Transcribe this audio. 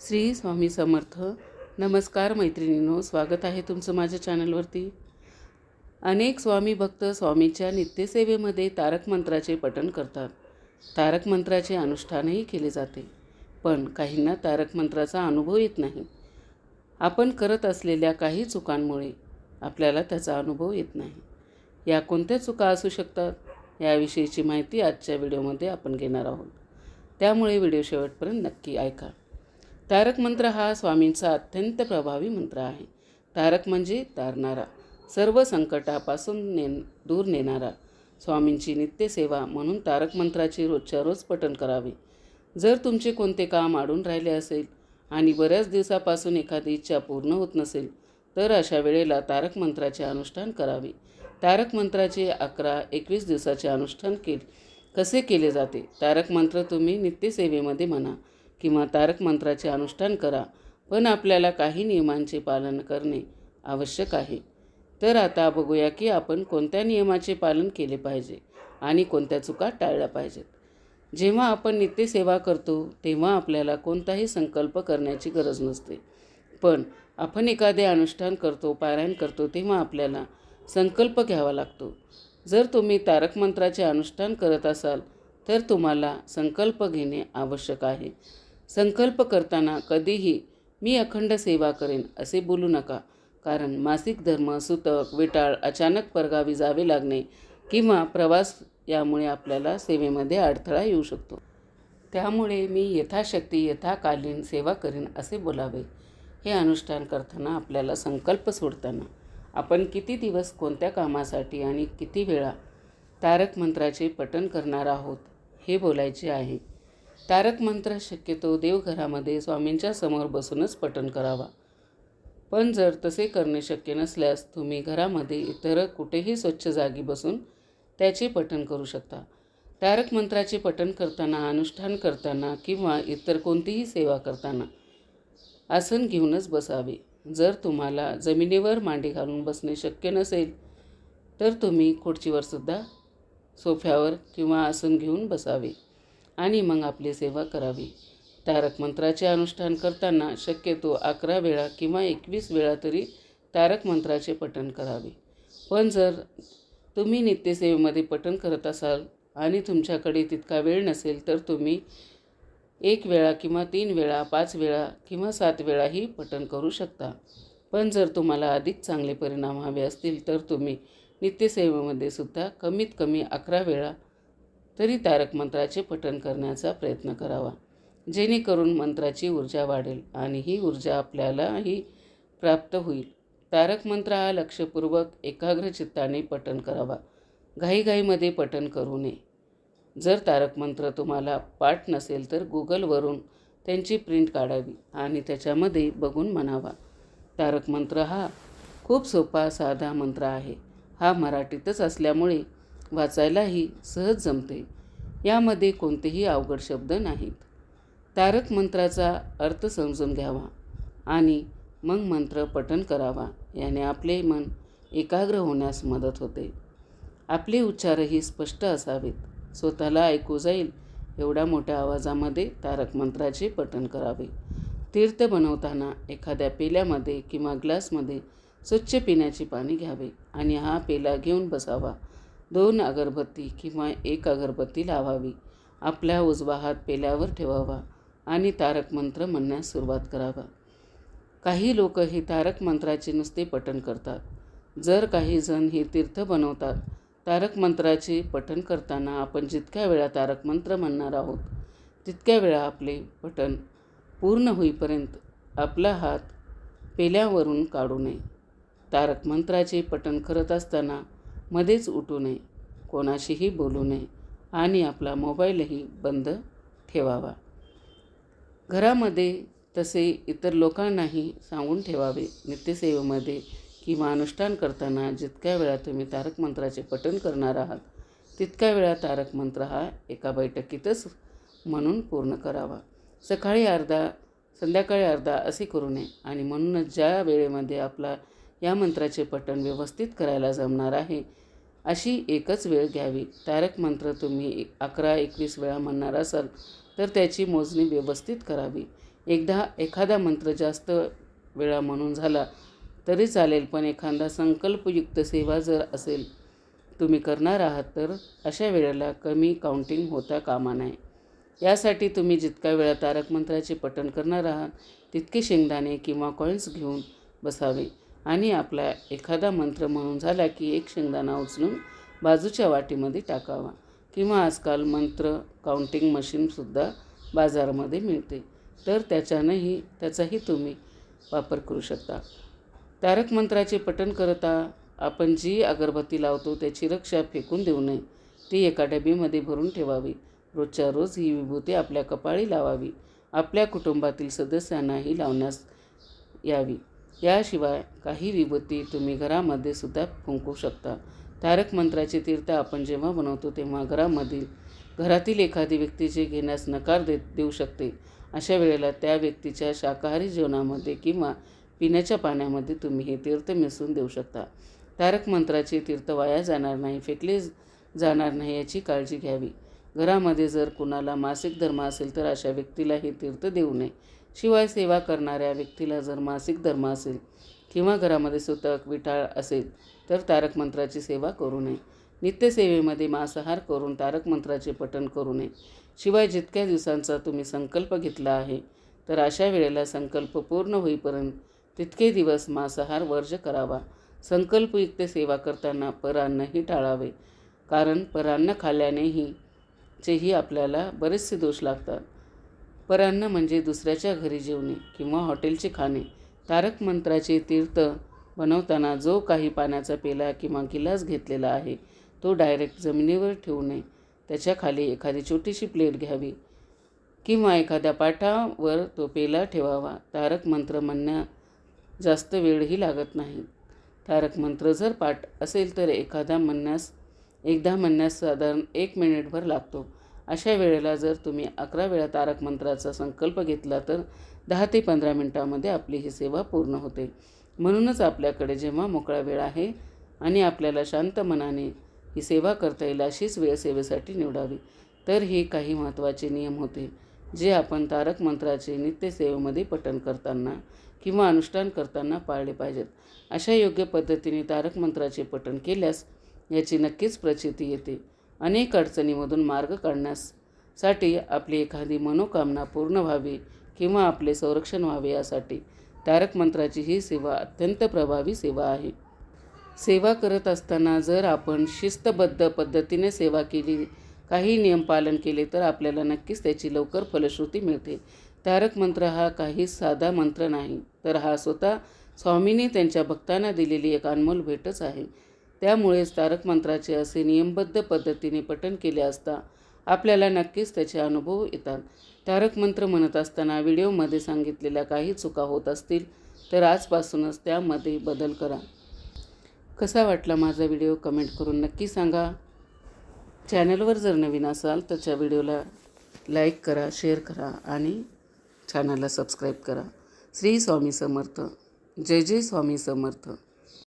श्री स्वामी समर्थ. नमस्कार मैत्रिणींनो स्वागत आहे तुमचं माझ्या चॅनलवरती. अनेक स्वामी भक्त स्वामीच्या नित्यसेवेमध्ये तारक मंत्राचे पठण करतात. तारक मंत्राचे अनुष्ठानही केले जाते पण काहींना तारक मंत्राचा अनुभव येत नाही. आपण करत असलेल्या काही चुकांमुळे आपल्याला त्याचा अनुभव येत नाही. या कोणत्या चुका असू शकतात याविषयीची माहिती आजच्या व्हिडिओमध्ये आपण घेणार आहोत. त्यामुळे व्हिडिओ शेवटपर्यंत नक्की ऐका. तारक मंत्र हा स्वामींचा अत्यंत प्रभावी मंत्र आहे. तारक म्हणजे तारणारा सर्व संकटापासून ने दूर नेणारा. स्वामींची नित्यसेवा म्हणून तारक मंत्राची रोजच्या रोज पठण करावे. जर तुमचे कोणते काम आडून राहिले असेल आणि बऱ्याच दिवसापासून एखादी इच्छा पूर्ण होत नसेल तर अशा वेळेला तारक मंत्राचे अनुष्ठान करावे. तारक मंत्राचे अकरा एकवीस दिवसाचे अनुष्ठान के कसे केले जाते? तारक मंत्र तुम्ही नित्यसेवेमध्ये म्हणा किंवा तारक मंत्राचे अनुष्ठान करा पण आपल्याला काही नियमांचे पालन करणे आवश्यक आहे. तर आता बघूया की आपण कोणत्या नियमाचे पालन केले पाहिजे आणि कोणत्या चुका टाळल्या पाहिजेत. जेव्हा आपण नित्यसेवा करतो तेव्हा आपल्याला कोणताही संकल्प करण्याची गरज नसते. पण आपण एखादे अनुष्ठान करतो पारायण करतो तेव्हा आपल्याला संकल्प घ्यावा लागतो. जर तुम्ही तारक मंत्राचे अनुष्ठान करत असाल तर तुम्हाला संकल्प घेणे आवश्यक आहे. संकल्प करताना कधीही मी अखंड सेवा करेन असे बोलू नका. कारण मासिक धर्म सुतक विटाळ अचानक परगावी जावे लागणे किंवा प्रवास यामुळे आपल्याला सेवेमध्ये अडथळा येऊ शकतो. त्यामुळे मी यथाशक्ती यथाकालीन सेवा करीन असे बोलावे. हे अनुष्ठान करताना आपल्याला संकल्प सोडताना आपण किती दिवस कोणत्या कामासाठी आणि किती वेळा तारक मंत्राचे पठण करणार आहोत हे बोलायचे आहे. तारक मंत्र शक्यतो देवघरामध्ये स्वामींच्या समोर बसूनच पठण करावा. पण जर तसे करणे शक्य नसल्यास तुम्ही घरामध्ये इतर कुठेही स्वच्छ जागी बसून त्याचे पठण करू शकता. तारक मंत्राचे पठण करताना अनुष्ठान करताना किंवा इतर कोणतीही सेवा करताना आसन घेऊनच बसावे. जर तुम्हाला जमिनीवर मांडी घालून बसणे शक्य नसेल तर तुम्ही खुर्चीवरसुद्धा सोफ्यावर किंवा आसन घेऊन बसावे. आणि मग आपली सेवा करावी. तारक मंत्राचे अनुष्ठान करताना शक्यतो अकरा वेळा किंवा एकवीस वेळा तरी तारक मंत्राचे पठण करावे. पण जर तुम्ही नित्यसेवेमध्ये पठण करत असाल आणि तुमच्याकडे तितका वेळ नसेल तर तुम्ही एक वेळा किंवा तीन वेळा पाच वेळा किंवा सात वेळाही पठण करू शकता. पण जर तुम्हाला अधिक चांगले परिणाम हवे असतील तर तुम्ही नित्यसेवेमध्ये सुद्धा कमीत कमी अकरा वेळा तरी तारक मंत्राचे पठण करण्याचा प्रयत्न करावा. जेणेकरून मंत्राची ऊर्जा वाढेल आणि ही ऊर्जा आपल्यालाही प्राप्त होईल. तारक मंत्र हा लक्षपूर्वक एकाग्र चित्ताने पठण करावा. घाईघाईमध्ये पठण करू नये. जर तारक मंत्र तुम्हाला पाठ नसेल तर गुगलवरून त्यांची प्रिंट काढावी आणि त्याच्यामध्ये बघून म्हणावा. तारक मंत्र हा खूप सोपा साधा मंत्र आहे. हा मराठीतच असल्यामुळे वाचायलाही सहज जमते. यामध्ये कोणतेही अवघड शब्द नाहीत. तारक मंत्राचा अर्थ समजून घ्यावा आणि मग मंत्र पठण करावा याने आपले मन एकाग्र होण्यास मदत होते. आपले उच्चारही स्पष्ट असावेत. स्वतःला ऐकू जाईल एवढ्या मोठ्या आवाजामध्ये तारक मंत्राचे पठण करावे. तीर्थ बनवताना एखाद्या पेल्यामध्ये किंवा ग्लासमध्ये स्वच्छ पिण्याचे पाणी घ्यावे आणि हा पेला घेऊन बसावा. दोन अगरबत्ती किंवा एक अगरबत्ती लावावी. आपल्या उजवा हात पेल्यावर ठेवावा आणि तारक मंत्र म्हणण्यास सुरुवात करावा. काही लोक हे तारक मंत्राचे नुसते पठण करतात. जर काही जण हे तीर्थ बनवतात तारक मंत्राचे पठण करताना आपण जितक्या वेळा तारक मंत्र म्हणणार आहोत तितक्या वेळा आपले पठण पूर्ण होईपर्यंत आपला हात पेल्यावरून काढू नये. तारक मंत्राचे पठण करत असताना मध्येच उठू नये. कोणाशीही बोलू नये. आणि आपला मोबाईलही बंद ठेवावा. घरामध्ये तसे इतर लोकांनाही सांगून ठेवावे. नित्यसेवेमध्ये किंवा अनुष्ठान करताना जितक्या वेळा तुम्ही तारक मंत्राचे पठण करणार आहात तितक्या वेळा तारक मंत्र हा एका बैठकीतच म्हणून पूर्ण करावा. सकाळी अर्धा संध्याकाळी अर्धा असे करू नये. आणि म्हणूनच ज्या वेळेमध्ये आपला या मंत्राचे पठण व्यवस्थित करायला जमणार आहे. अशी एकच वेळ घ्यावी. तारक मंत्र तुम्ही अकरा एकवीस वेळा म्हणणार असाल तर त्याची मोजणी व्यवस्थित करावी. एकदा एखादा मंत्र जास्त वेळा म्हणून झाला तरी चालेल पण एखादा संकल्पयुक्त सेवा जर असेल तुम्ही करणार आहात तर अशा वेळेला कमी काउंटिंग होता कामा नये. यासाठी तुम्ही जितका वेळा तारक मंत्राचे पठण करणार आहात तितके शेंगदाणे किंवा कॉईन्स घेऊन बसावे. आणि आपला एखादा मंत्र म्हणून झाला की एक शेंगदाणा उचलून बाजूच्या वाटीमध्ये टाकावा. किंवा आजकाल मंत्र काउंटिंग मशीनसुद्धा बाजारामध्ये मिळते. तर त्याच्यानंही त्याचाही तुम्ही वापर करू शकता. तारक मंत्राचे पठण करता आपण जी अगरबत्ती लावतो त्याची रक्षा फेकून देऊ नये. ती एका डबीमध्ये भरून ठेवावी. रोजच्या रोज ही विभूती आपल्या कपाळी लावावी. आपल्या कुटुंबातील सदस्यांनाही लावण्यास यावी. याशिवाय काही विभूती तुम्ही घरामध्ये सुद्धा फुंकू शकता. तारक मंत्राचे तीर्थ आपण जेव्हा बनवतो तेव्हा घरामधील घरातील एखादी व्यक्ती जे घेण्यास नकार देत देऊ शकते. अशा वेळेला त्या व्यक्तीच्या शाकाहारी जेवणामध्ये किंवा पिण्याच्या पाण्यामध्ये तुम्ही हे तीर्थ मिसळून देऊ शकता. तारक मंत्राचे तीर्थ वाया जाणार नाही फेकले जाणार नाही याची काळजी घ्यावी. घरामध्ये जर कुणाला मासिक धर्म असेल तर अशा व्यक्तीला हे तीर्थ देऊ नये. शिवाय सेवा करणाऱ्या व्यक्तीला जर मासिक धर्म असेल किंवा घरामध्ये सुतक विटाळ असेल तर तारक मंत्राची सेवा करू नये. नित्यसेवेमध्ये मांसाहार करून तारक मंत्राचे पठण करू नये. शिवाय जितक्या दिवसांचा तुम्ही संकल्प घेतला आहे तर अशा वेळेला संकल्प पूर्ण होईपर्यंत तितके दिवस मांसाहार वर्ज करावा. संकल्पयुक्त सेवा करताना परान्नही टाळावे कारण परान्न खाल्ल्यानेही चेही आपल्याला बरेचसे दोष लागतात. परान्न म्हणजे दुसऱ्याच्या घरी जेवणे किंवा हॉटेलचे खाणे. तारक मंत्राचे तीर्थ बनवताना जो काही पाण्याचा पेला किंवा गिलास घेतलेला आहे तो डायरेक्ट जमिनीवर ठेवू नये. त्याच्याखाली एखादी छोटीशी प्लेट घ्यावी किंवा एखाद्या पाठावर तो पेला ठेवावा. तारक मंत्र म्हणण्या जास्त वेळही लागत नाही. तारक मंत्र जर पाठ असेल तर एखादा म्हणण्यास एकदा म्हणण्यास साधारण एक मिनिटभर लागतो. अशा वेळेला जर तुम्ही अकरा वेळा तारक मंत्राचा संकल्प घेतला तर दहा ते पंधरा मिनटामध्ये आपली ही सेवा पूर्ण होते. म्हणूनच आपल्याकडे जेव्हा मोकळा वेळ आहे आणि आपल्याला शांत मनाने ही सेवा करता येईल अशीच वेळ सेवेसाठी निवडावी. तर हे काही महत्त्वाचे नियम होते जे आपण तारक मंत्राचे नित्यसेवेमध्ये पठण करताना किंवा अनुष्ठान करताना पाळले पाहिजेत. अशा योग्य पद्धतीने तारक मंत्राचे पठण केल्यास याची नक्कीच प्रचिती येते. अनेक अडचणीमधून मार्ग काढण्यासाठी आपली एखादी मनोकामना पूर्ण व्हावी किंवा आपले संरक्षण व्हावे यासाठी तारक मंत्राची ही सेवा अत्यंत प्रभावी सेवा आहे. सेवा करत असताना जर आपण शिस्तबद्ध पद्धतीने सेवा केली काही नियम पालन केले तर आपल्याला नक्कीच त्याची लवकर फलश्रुती मिळते. तारक मंत्र हा काही साधा मंत्र नाही तर हा स्वतः स्वामींनी त्यांच्या भक्तांना दिलेली एक अनमोल भेटच आहे. त्यामुळेच तारक मंत्राचे असे नियमबद्ध पद्धतीने पठण केले असता आपल्याला नक्कीच त्याचे अनुभव येतात. तारक मंत्र म्हणत असताना व्हिडिओमध्ये सांगितलेल्या काही चुका होत असतील तर आजपासूनच त्यामध्ये बदल करा. कसा वाटला माझा व्हिडिओ कमेंट करून नक्की सांगा. चॅनलवर जर नवीन असाल तर त्या व्हिडिओला लाईक करा शेअर करा आणि चॅनलला सबस्क्राईब करा. श्री स्वामी समर्थ. जय जय स्वामी समर्थ.